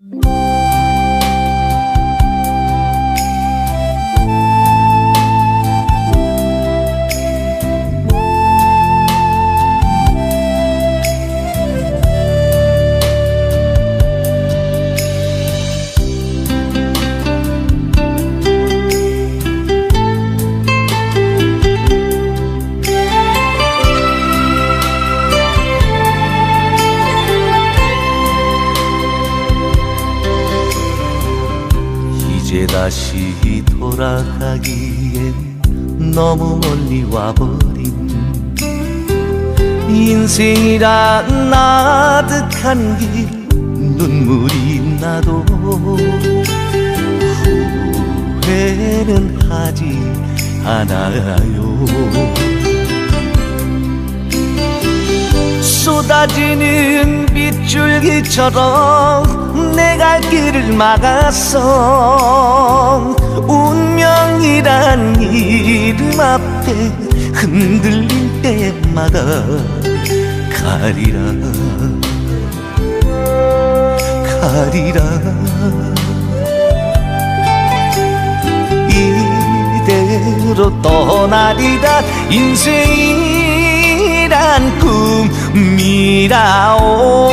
Mm-hmm. 이제 다시 돌아가기엔 너무 멀리 와버린 인생이란 나득한 길 눈물이 나도 후회는 하지 않아요 쏟아지는 빗줄기처럼 내 갈 길을 막았어. 운명이란 이름 앞에 흔들릴 때마다 가리라 가리라. 이대로 떠나리라. 인생이란 꿈 mirar oh.